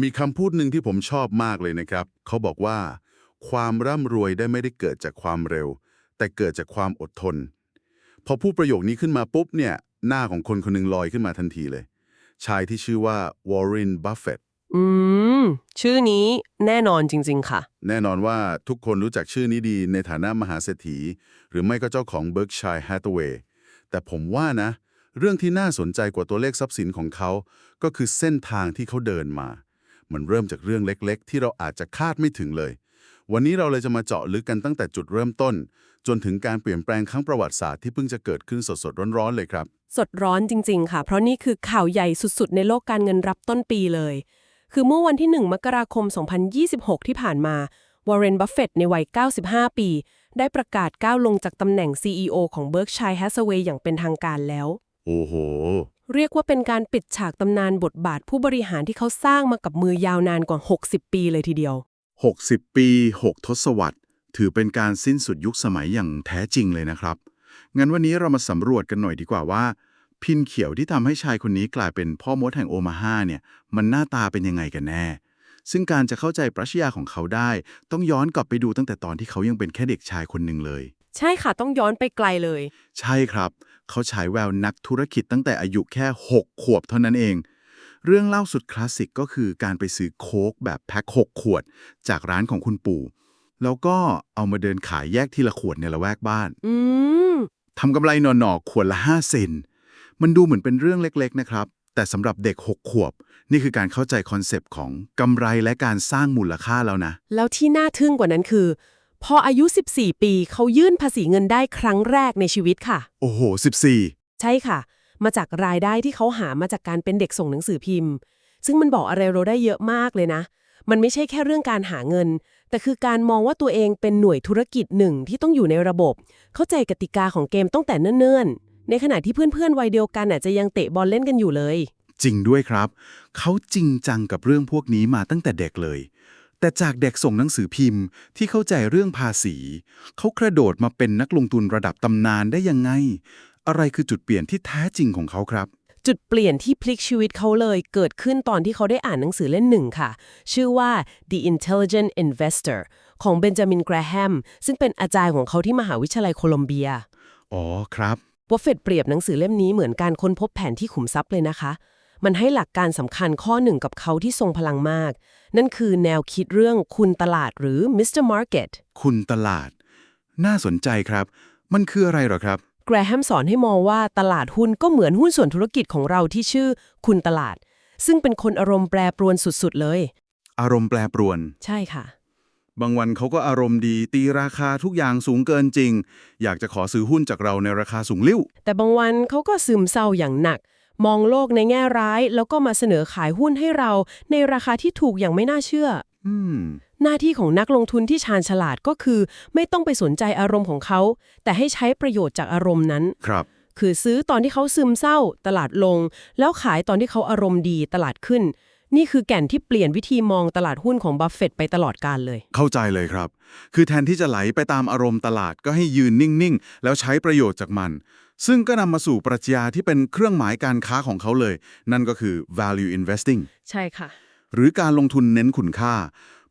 มีคำพูดหนึ่งที่ผมชอบมากเลยนะครับ เขาบอกว่า ความร่ำรวยได้ไม่ได้เกิดจากความเร็ว แต่เกิดจากความอดทน พอพูดประโยคนี้ขึ้นมาปุ๊บเนี่ย หน้าของคนคนหนึงลอยขึ้นมาทันทีเลย ชายที่ชื่อว่าวอร์เรนบัฟเฟตอืม ชื่อนี้แน่นอนจริง ๆ ค่ะ แน่นอนว่าทุกคนรู้จักชื่อนี้ดีในฐานะมหาเศรษฐี หรือไม่ก็เจ้าของ Berkshire Hathaway แต่ผมว่านะ เรื่องที่น่าสนใจกว่าตัวเลขทรัพย์สินของเขา ก็คือเส้นทางที่เขาเดินมา มันเริ่มจากเรื่องเล็กๆ ที่เราอาจจะคาดไม่ถึงเลย วันนี้เราเลยจะมาเจาะลึกกันตั้งแต่จุดเริ่มต้น จนถึงการเปลี่ยนแปลงครั้งประวัติศาสตร์ที่เพิ่งจะเกิดขึ้นสดๆร้อนๆเลยครับ สดร้อนจริง ๆ ค่ะ เพราะนี่คือข่าวใหญ่สุดๆ ในโลกการเงินรับต้นปีเลย คือเมื่อวันที่ 1 มกราคม 2026 ที่ผ่านมาวอร์เรน บัฟเฟตในวัย 95 ปี ได้ประกาศก้าวลงจากตำแหน่ง CEO ของ Berkshire Hathaway อย่างเป็นทางการแล้ว โอ้โห เรียกว่าเป็นการปิดฉากตำนานบทบาทผู้บริหารที่เขาสร้างมากับมือยาวนานกว่า 60 ปีเลยทีเดียว 60 ปี 6 ทศวรรษ ถือเป็นการสิ้นสุดยุคสมัยอย่างแท้จริงเลยนะครับ งั้นวันนี้เรามาสำรวจกันหน่อยดีกว่าว่า พินเขียวที่ทำให้ชายคนนี้กลายเป็นพ่อมดแห่งโอมาฮาเนี่ย มันหน้าตาเป็นยังไงกันแน่ ซึ่งการจะเข้าใจปรัชญาของเขาได้ ต้องย้อนกลับไปดูตั้งแต่ตอนที่เขายังเป็นแค่เด็กชายคนหนึ่งเลย ใช่ค่ะต้องย้อนไปไกลเลย ใช่ครับ เขาฉายแววนักธุรกิจตั้งแต่อายุแค่ 6 ขวบเท่านั้นเอง เรื่องเล่าสุดคลาสสิกก็คือการไปซื้อโค้กแบบแพ็ค6ขวด จากร้านของคุณปู่ แล้วก็เอามาเดินขายแยกทีละขวดในละแวกบ้าน อืมทำกำไรหนอๆขวดละ 5 เซนต์มันดูเหมือนเป็นเรื่องเล็กๆนะครับ แต่สำหรับเด็ก 6 ขวบ นี่คือการเข้าใจคอนเซปต์ของกำไรและการสร้างมูลค่าแล้วนะ แล้วที่น่าทึ่งกว่านั้นคือ พออายุ 14 ปีเขายื่นภาษีเงินได้ครั้งแรกในชีวิตค่ะ โอ้โห 14 ใช่ค่ะ มาจากรายได้ที่เขาหามาจากการเป็นเด็กส่งหนังสือพิมพ์ ซึ่งมันบอกอะไรเราได้เยอะมากเลยนะ มันไม่ใช่แค่เรื่องการหาเงิน แต่คือการมองว่าตัวเองเป็นหน่วยธุรกิจหนึ่งที่ต้องอยู่ในระบบ เข้าใจกติกาของเกมตั้งแต่เนิ่นๆ ในขณะที่เพื่อนๆวัยเดียวกันอาจจะยังเตะบอลเล่นกันอยู่เลย จริงด้วยครับ เขาจริงจังกับเรื่องพวกนี้มาตั้งแต่เด็กเลย แต่จากเด็กส่งหนังสือพิมพ์ที่เข้าใจเรื่องภาษี เขากระโดดมาเป็นนักลงทุนระดับตำนานได้ยังไง อะไรคือจุดเปลี่ยนที่แท้จริงของเขาครับ จุดเปลี่ยนที่พลิกชีวิตเขาเลยเกิดขึ้นตอนที่เขาได้อ่านหนังสือเล่มหนึ่งค่ะ ชื่อว่า The Intelligent Investor ของเบนจามินแกรแฮมซึ่งเป็นอาจารย์ของเขาที่มหาวิทยาลัยโคลอมเบีย อ๋อครับบัฟเฟตเปรียบหนังสือเล่มนี้เหมือนการค้นพบแผนที่ขุมทรัพย์เลยนะคะ มันให้หลักการสำคัญข้อหนึ่งกับเขาที่ทรงพลังมาก นั่นคือแนวคิดเรื่องคุณตลาดหรือ Mr. Market คุณตลาด น่าสนใจครับ มันคืออะไรเหรอครับ แกรแฮมสอนให้มองว่าตลาดหุ้นก็เหมือนหุ้นส่วนธุรกิจของเราที่ชื่อคุณตลาด ซึ่งเป็นคนอารมณ์แปรปรวนสุดๆเลย อารมณ์แปรปรวน ใช่ค่ะ บางวันเขาก็อารมณ์ดีตีราคาทุกอย่างสูงเกินจริง อยากจะขอซื้อหุ้นจากเราในราคาสูงลิ่วแต่บางวันเขาก็ซึมเศร้าอย่างหนัก มองโลกในแง่ร้าย แล้วก็มาเสนอขายหุ้นให้เรา ในราคาที่ถูกอย่างไม่น่าเชื่อ อืม หน้าที่ของนักลงทุนที่ชาญฉลาดก็คือ ไม่ต้องไปสนใจอารมณ์ของเขา แต่ให้ใช้ประโยชน์จากอารมณ์นั้น ครับ คือซื้อตอนที่เขาซึมเศร้า ตลาดลง แล้วขายตอนที่เขาอารมณ์ดีตลาดขึ้น นี่คือแก่นที่เปลี่ยนวิธีมองตลาดหุ้นของบัฟเฟตต์ไปตลอดกาลเลย เข้าใจเลยครับ คือแทนที่จะไหลไปตามอารมณ์ตลาดก็ให้ยืนนิ่ง ๆ แล้วใช้ประโยชน์จากมัน ซึ่งก็นำมาสู่ปรัชญาที่เป็นเครื่องหมายการค้าของเขาเลย นั่นก็คือ value investing ใช่ค่ะ หรือการลงทุนเน้นคุณค่า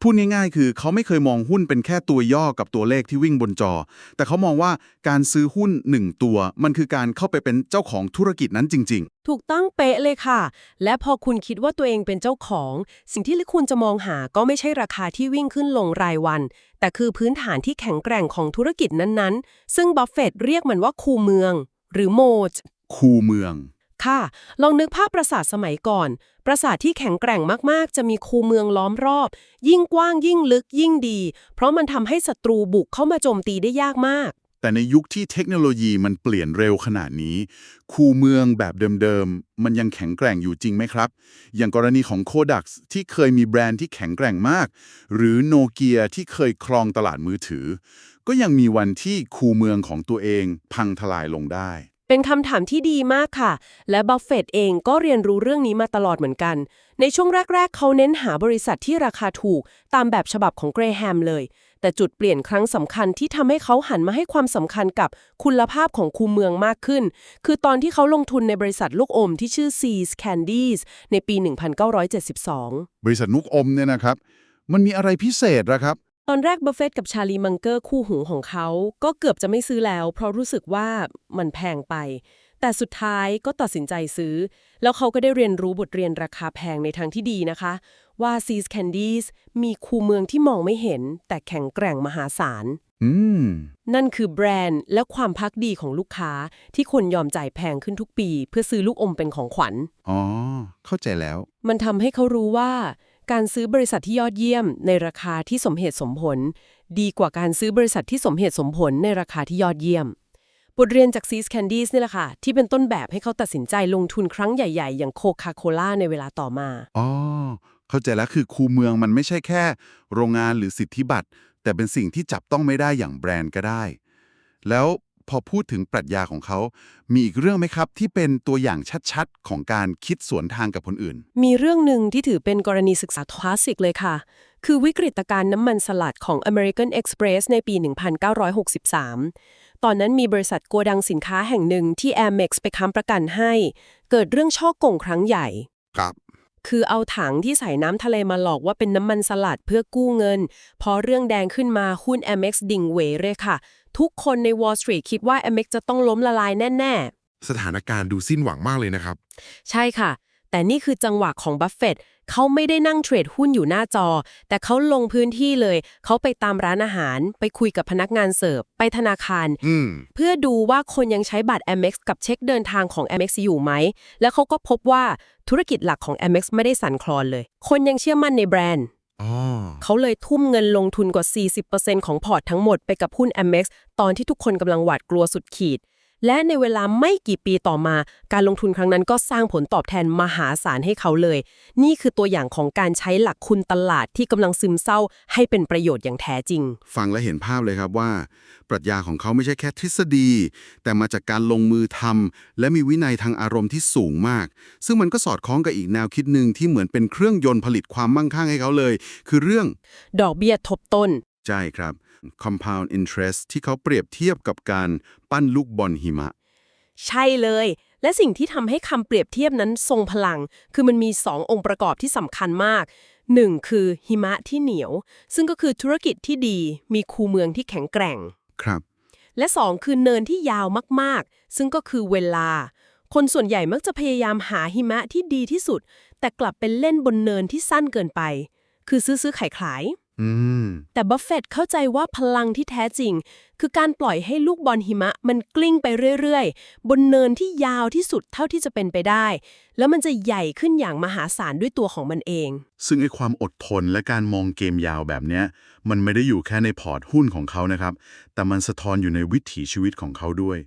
พูดง่ายๆ คือเขาไม่เคยมองหุ้นเป็นแค่ตัวย่อกับตัวเลขที่วิ่งบนจอ แต่เขามองว่าการซื้อหุ้นหนึ่งตัว มันคือการเข้าไปเป็นเจ้าของธุรกิจนั้นจริงถูกต้องเป๊ะเลยค่ะ และพอคุณคิดว่าตัวเองเป็นเจ้าของ สิ่งที่คุณจะมองหาก็ไม่ใช่ราคาที่วิ่งขึ้นลงรายวัน แต่คือพื้นฐานที่แข็งแกร่งของธุรกิจนั้นๆ ซึ่งบัฟเฟตต์เรียกมันว่าคูเมือง หรือโมดๆคูเมือง ค่ะ ลองนึกภาพปราสาทสมัยก่อน ปราสาทที่แข็งแกร่งมากๆ จะมีคูเมืองล้อมรอบ ยิ่งกว้างยิ่งลึกยิ่งดี เพราะมันทำให้ศัตรูบุกเข้ามาโจมตีได้ยากมาก แต่ในยุคที่เทคโนโลยีมันเปลี่ยนเร็วขนาดนี้ คูเมืองแบบเดิมๆ มันยังแข็งแกร่งอยู่จริงไหมครับ อย่างกรณีของ Kodak ที่เคยมีแบรนด์ที่แข็งแกร่งมาก หรือโนเกียที่เคยครองตลาดมือถือ ก็ยังมีวันที่คูเมืองของตัวเองพังทลายลงได้ เป็นคำถามที่ดีมากค่ะ และบัฟเฟตต์เองก็เรียนรู้เรื่องนี้มาตลอดเหมือนกัน ในช่วงแรก ๆ เขาเน้นหาบริษัทที่ราคาถูกตามแบบฉบับของเกรแฮมเลย แต่จุดเปลี่ยนครั้งสำคัญที่ทำให้เขาหันมาให้ความสำคัญกับคุณภาพของคูเมืองมากขึ้น คือตอนที่เขาลงทุนในบริษัทลูกอมที่ชื่อ Seas Candies ในปี 1972 บริษัทนุกอมเนี่ยนะครับ มันมีอะไรพิเศษเหรอครับ ตอนแรกบัฟเฟตกับชาลีมังเกอร์คู่หูของเขาก็เกือบจะไม่ซื้อแล้ว เพราะรู้สึกว่ามันแพงไป แต่สุดท้ายก็ตัดสินใจซื้อ แล้วเขาก็ได้เรียนรู้บทเรียนราคาแพงในทางที่ดีนะคะ ว่า Seas Candies มีคูเมืองที่มองไม่เห็น แต่แข็งแกร่งมหาศาลอืมนั่นคือแบรนด์และความพักดีของลูกค้าที่คนยอมจ่ายแพงขึ้นทุกปี เพื่อซื้อลูกอมเป็นของขวัญ อ๋อ เข้าใจแล้ว มันทำให้เขารู้ว่า การซื้อบริษัทที่ยอดเยี่ยมในราคาที่สมเหตุสมผล ดีกว่าการซื้อบริษัทที่สมเหตุสมผลในราคาที่ยอดเยี่ยม บทเรียนจาก Seas Candies นี่แหละค่ะ ที่เป็นต้นแบบให้เขาตัดสินใจลงทุนครั้งใหญ่ๆ อย่างโคคาโคล่าในเวลาต่อมา อ๋อ เข้าใจแล้วคือคูเมืองมันไม่ใช่แค่ โรงงานหรือสิทธิบัตร แต่เป็นสิ่งที่จับต้องไม่ได้อย่างแบรนด์ก็ได้ แล้ว พอพูดถึงปรัชญาของเขา มีอีกเรื่องไหมครับ ที่เป็นตัวอย่างชัดๆ ของการคิดสวนทางกับคนอื่น มีเรื่องหนึ่งที่ถือเป็นกรณีศึกษาคลาสสิกเลยค่ะ คือวิกฤตการณ์น้ำมันสลัดของ American Express ในปี 1963 ตอนนั้นมีบริษัทโกดังสินค้าแห่งหนึ่งที่ Amex ไปค้ำประกันให้ เกิดเรื่องช่อโกงครั้งใหญ่ ครับคือเอาถังที่ใส่น้ำทะเลมาหลอกว่าเป็นน้ำมันสลัดเพื่อกู้เงิน พอเรื่องแดงขึ้นมาหุ้น Amex ดิ่งเหวเลยค่ะ ทุกคนใน Wall Street คิดว่า Amex จะต้องล้มละลายแน่ๆสถานการณ์ดูสิ้นหวังมากเลยนะครับใช่ค่ะ แต่นี่คือจังหวะของบัฟเฟตต์เขาไม่ได้นั่งเทรดหุ้นอยู่หน้าจอ แต่เขาลงพื้นที่เลย เขาไปตามร้านอาหาร ไปคุยกับพนักงานเสิร์ฟ ไปธนาคาร อืม เพื่อดูว่าคนยังใช้บัตร Amex กับเช็คเดินทางของ Amex อยู่ไหม แล้วเขาก็พบว่าธุรกิจหลักของ Amex ไม่ได้สั่นคลอนเลย คนยังเชื่อมั่นในแบรนด์อ๋อ เขาเลยทุ่มเงินลงทุนกว่า 40%ของพอร์ตทั้งหมดไปกับหุ้น Amex ตอนที่ทุกคนกำลังหวาดกลัวสุดขีด และในเวลาไม่กี่ปีต่อมา การลงทุนครั้งนั้นก็สร้างผลตอบแทนมหาศาลให้เขาเลย นี่คือตัวอย่างของการใช้หลักคุณตลาดที่กำลังซึมเศร้าให้เป็นประโยชน์อย่างแท้จริง ฟังและเห็นภาพเลยครับว่า ปรัชญาของเขาไม่ใช่แค่ทฤษฎี แต่มาจากการลงมือทำและมีวินัยทางอารมณ์ที่สูงมาก ซึ่งมันก็สอดคล้องกับอีกแนวคิดหนึ่งที่เหมือนเป็นเครื่องยนต์ผลิตความมั่งคั่งให้เขาเลย คือเรื่อง ดอกเบี้ยทบต้น ใช่ครับ compound interest ที่เขาเปรียบเทียบกับการปั้นลูกบอลหิมะ ใช่เลย และสิ่งที่ทำให้คำเปรียบเทียบนั้นทรงพลัง คือมันมี2องค์ประกอบที่สำคัญมาก 1. คือหิมะที่เหนียว ซึ่งก็คือธุรกิจที่ดี มีคูเมืองที่แข็งแกร่ง ครับ และ 2 คือเนินที่ยาวมากๆ ซึ่งก็คือเวลา คนส่วนใหญ่มักจะพยายามหาหิมะที่ดีที่สุด แต่กลับเป็นเล่นบนเนินที่สั้นเกินไป คือซื้อซื้อขายขายอืม แต่บัฟเฟตต์เข้าใจว่าพลังที่แท้จริง คือการปล่อยให้ลูกบอลหิมะ มันกลิ้งไปเรื่อยๆ บนเนินที่ยาวที่สุดเท่าที่จะเป็นไปได้ แล้วมันจะใหญ่ขึ้นอย่างมหาศาลด้วยตัวของมันเอง ซึ่งไอ้ความอดทนและการมองเกมยาวแบบเนี้ย มันไม่ได้อยู่แค่ในพอร์ตหุ้นของเขานะครับ แต่มันสะท้อนอยู่ในวิถีชีวิตของเขาด้วย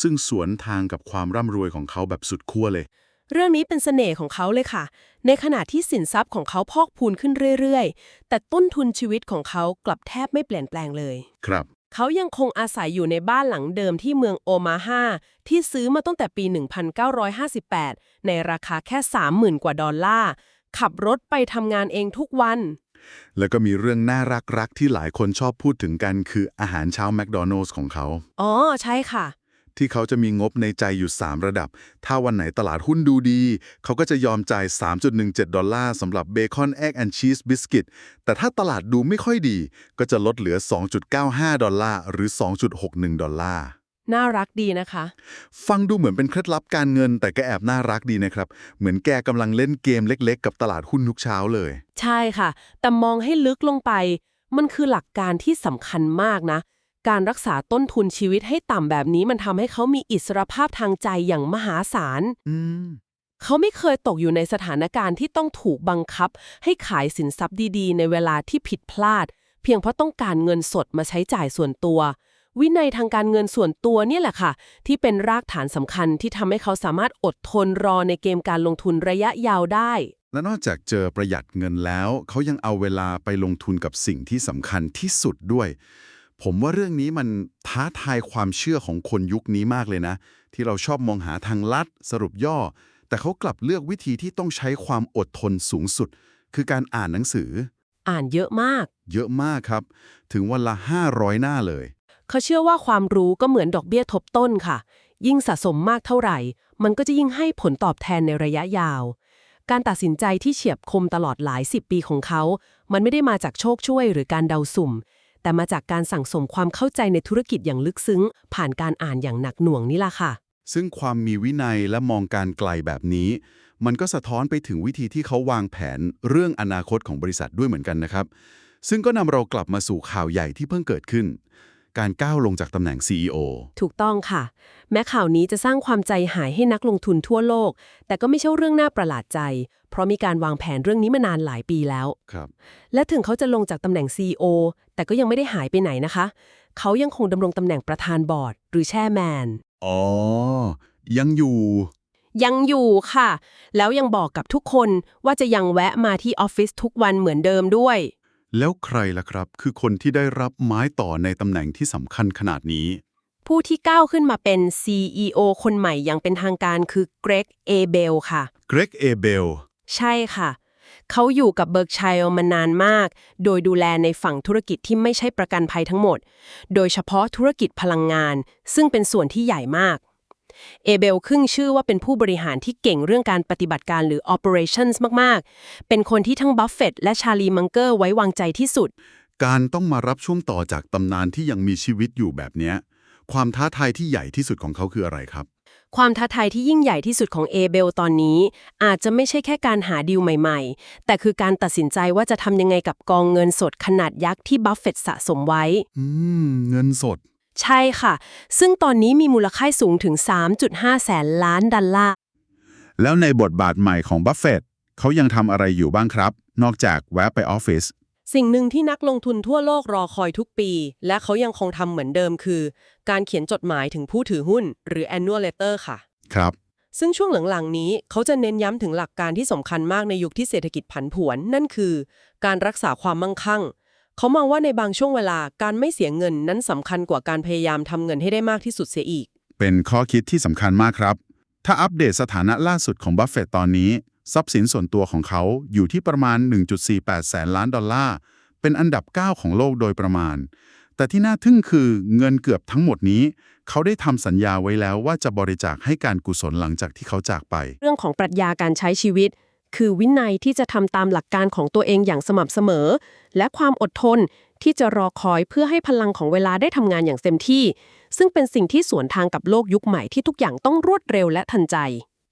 ซึ่งสวนทางกับความร่ำรวยของเขาแบบสุดขั้วเลย เรื่องนี้เป็นเสน่ห์ของเขาเลยค่ะ ในขณะที่สินทรัพย์ของเขาพอกพูนขึ้นเรื่อยๆ แต่ต้นทุนชีวิตของเขากลับแทบไม่เปลี่ยนแปลงเลย ครับ เขายังคงอาศัยอยู่ในบ้านหลังเดิมที่เมืองโอมาฮาที่ซื้อมาตั้งแต่ปี 1958 ในราคาแค่ 30,000 กว่าดอลลาร์ ขับรถไปทำงานเองทุกวัน แล้วก็มีเรื่องน่ารักรักๆที่หลายคนชอบพูดถึงกันคืออาหารเช้าแมคโดนัลล์ของเขา อ๋อ ใช่ค่ะ ที่เขาจะมีงบในใจอยู่ 3 ระดับ ถ้าวันไหนตลาดหุ้นดูดี เขาก็จะยอมจ่าย 3.17 ดอลลาร์สำหรับเบคอนแอกแอนชีสบิสกิต แต่ถ้าตลาดดูไม่ค่อยดี ก็จะลดเหลือ 2.95 ดอลลาร์หรือ 2.61 ดอลลาร์น่ารักดีนะคะ ฟังดูเหมือนเป็นเคล็ดลับการเงิน แต่ก็แอบน่ารักดีนะครับ เหมือนแกกำลังเล่นเกมเล็ก ๆ กับตลาดหุ้นทุกเช้าเลย ใช่ค่ะ แต่มองให้ลึกลงไป มันคือหลักการที่สำคัญมากนะ การรักษาต้นทุนชีวิตให้ต่ำแบบนี้มันทำให้เขามีอิสรภาพทางใจอย่างมหาศาล อืม เขาไม่เคยตกอยู่ในสถานการณ์ที่ต้องถูกบังคับ ให้ขายสินทรัพย์ดีๆ ในเวลาที่ผิดพลาด เพียงเพราะต้องการเงินสดมาใช้จ่ายส่วนตัว วินัยทางการเงินส่วนตัวเนี่ยแหละค่ะ ที่เป็นรากฐานสำคัญที่ทำให้เขาสามารถอดทนรอในเกมการลงทุนระยะยาวได้ และนอกจากเจอประหยัดเงินแล้ว เขายังเอาเวลาไปลงทุนกับสิ่งที่สำคัญที่สุดด้วย ผมว่าเรื่องนี้มันท้าทายความเชื่อของคนยุคนี้มากเลยนะ ที่เราชอบมองหาทางลัดสรุปย่อ แต่เขากลับเลือกวิธีที่ต้องใช้ความอดทนสูงสุด คือการอ่านหนังสือ อ่านเยอะมาก เยอะมากครับ ถึงวันละ 500 หน้าเลย เขาเชื่อว่าความรู้ก็เหมือนดอกเบี้ยทบต้นค่ะ ยิ่งสะสมมากเท่าไหร่ มันก็จะยิ่งให้ผลตอบแทนในระยะยาว การตัดสินใจที่เฉียบคมตลอดหลายสิบปีของเขา มันไม่ได้มาจากโชคช่วยหรือการเดาสุ่ม แต่มาจากการสั่งสมความเข้าใจในธุรกิจอย่างลึกซึ้ง ผ่านการอ่านอย่างหนักหน่วงนี่ล่ะค่ะ ซึ่งความมีวินัยและมองการไกลแบบนี้ มันก็สะท้อนไปถึงวิธีที่เขาวางแผนเรื่องอนาคตของบริษัทด้วยเหมือนกันนะครับ ซึ่งก็นำเรากลับมาสู่ข่าวใหญ่ที่เพิ่งเกิดขึ้น การก้าวลงจากตำแหน่ง CEO ถูกต้องค่ะ แม้ข่าวนี้จะสร้างความใจหายให้นักลงทุนทั่วโลก แต่ก็ไม่ใช่เรื่องน่าประหลาดใจ เพราะมีการวางแผนเรื่องนี้มานานหลายปีแล้ว ครับ และถึงเขาจะลงจากตำแหน่ง CEO แต่ก็ยังไม่ได้หายไปไหนนะคะ เขายังคงดำรงตำแหน่งประธานบอร์ด หรือแช่แมน อ๋อ ยังอยู่ ยังอยู่ค่ะ แล้วยังบอกกับทุกคนว่าจะยังแวะมาที่ออฟฟิศทุกวันเหมือนเดิมด้วย แล้วใครล่ะครับ คือคนที่ได้รับไม้ต่อในตำแหน่งที่สำคัญขนาดนี้ ผู้ที่ก้าวขึ้นมาเป็น CEO คนใหม่อย่างเป็นทางการคือเกรกเอเบลค่ะ เกรกเอเบลใช่ค่ะ เขาอยู่กับเบิร์กชัยมานานมาก โดยดูแลในฝั่งธุรกิจที่ไม่ใช่ประกันภัยทั้งหมด โดยเฉพาะธุรกิจพลังงาน ซึ่งเป็นส่วนที่ใหญ่มาก เอเบลขึ้นชื่อว่าเป็นผู้บริหารที่เก่งเรื่องการปฏิบัติการหรือ operations มาก ๆ เป็นคนที่ทั้งบัฟเฟตและชาลีมังเกอร์ไว้วางใจที่สุด การต้องมารับช่วงต่อจากตำนานที่ยังมีชีวิตอยู่แบบเนี้ยความท้าทายที่ใหญ่ที่สุดของเขาคืออะไรครับ ความท้าทายที่ยิ่งใหญ่ที่สุดของเอเบลตอนนี้ อาจจะไม่ใช่แค่การหาดีลใหม่ ๆ แต่คือการตัดสินใจว่าจะทำยังไงกับกองเงินสดขนาดยักษ์ที่บัฟเฟตสะสมไว้ อืม เงินสด ใช่ค่ะ ซึ่งตอนนี้มีมูลค่าสูงถึง 3.5 แสนล้านดอลลาร์ แล้วในบทบาทใหม่ของบัฟเฟตเขายังทำอะไรอยู่บ้างครับ นอกจากแวะไปออฟฟิศสิ่งหนึ่งที่นักลงทุนทั่วโลกรอคอยทุกปี และเขายังคงทำเหมือนเดิมคือ การเขียนจดหมายถึงผู้ถือหุ้น หรือ annual letter ค่ะ ครับ ซึ่งช่วงหลังๆ นี้เขาจะเน้นย้ำถึงหลักการที่สำคัญมากในยุคที่เศรษฐกิจผันผวน นั่นคือ การรักษาความมั่งคั่ง เขามองว่าในบางช่วงเวลาการไม่เสียเงินนั้นสำคัญกว่าการพยายามทำเงินให้ได้มากที่สุดเสียอีก เป็นข้อคิดที่สำคัญมากครับ ถ้าอัปเดตสถานะล่าสุดของบัฟเฟตตอนนี้ ทรัพย์สินส่วนตัวของเขาอยู่ที่ประมาณ 1.48 แสนล้านดอลลาร์ เป็นอันดับ 9 ของโลกโดยประมาณ แต่ที่น่าทึ่งคือเงินเกือบทั้งหมดนี้ เขาได้ทำสัญญาไว้แล้วว่าจะบริจาคให้การกุศลหลังจากที่เขาจากไป เรื่องของปรัชญาการใช้ชีวิต คือวินัยที่จะทำตามหลักการของตัวเองอย่างสม่ำเสมอ และความอดทนที่จะรอคอยเพื่อให้พลังของเวลาได้ทำงานอย่างเต็มที่ ซึ่งเป็นสิ่งที่สวนทางกับโลกยุคใหม่ที่ทุกอย่างต้องรวดเร็วและทันใจ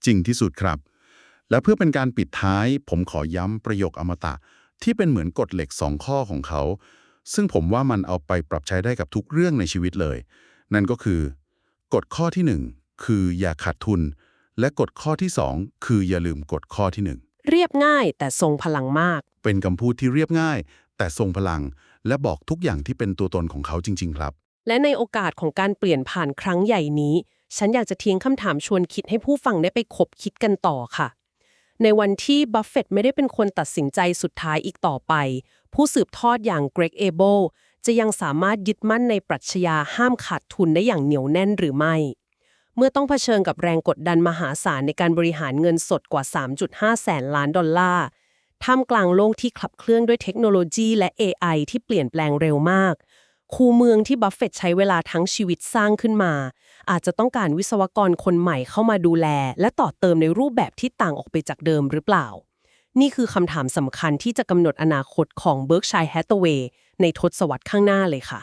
จริงที่สุดครับ และเพื่อเป็นการปิดท้าย ผมขอย้ำประโยคอมตะ ที่เป็นเหมือนกฎเหล็กสองข้อของเขา ซึ่งผมว่ามันเอาไปปรับใช้ได้กับทุกเรื่องในชีวิตเลย นั่นก็คือกฎข้อที่หนึ่งคืออย่าขาดทุน และกฎข้อที่สองคืออย่าลืมกฎข้อที่หนึ่งเรียบง่ายแต่ทรงพลังมาก เป็นคำพูดที่เรียบง่าย แต่ทรงพลังและบอกทุกอย่างที่เป็นตัวตนของเขาจริง ๆ ครับ และในโอกาสของการเปลี่ยนผ่านครั้งใหญ่นี้ ฉันอยากจะทิ้งคำถามชวนคิดให้ผู้ฟังได้ไปคบคิดกันต่อค่ะ ในวันที่บัฟเฟตต์ไม่ได้เป็นคนตัดสินใจสุดท้ายอีกต่อไป ผู้สืบทอดอย่างเกรกเอเบลจะยังสามารถยึดมั่นในปรัชญาห้ามขาดทุนได้อย่างเหนียวแน่นหรือไม่ เมื่อต้องเผชิญกับแรงกดดันมหาศาลในการบริหารเงินสดกว่า 3.5 แสนล้านดอลลาร์ ท่ามกลางโลกที่ขับเคลื่อนด้วยเทคโนโลยีและ AI ที่เปลี่ยนแปลงเร็วมาก คูเมืองที่บัฟเฟตใช้เวลาทั้งชีวิตสร้างขึ้นมา อาจจะต้องการวิศวกรคนใหม่เข้ามาดูแล และต่อเติมในรูปแบบที่ต่างออกไปจากเดิมหรือเปล่า นี่คือคำถามสำคัญที่จะกำหนดอนาคตของเบิร์กชัยแฮตเวย์ในทศวรรษข้างหน้าเลยค่ะ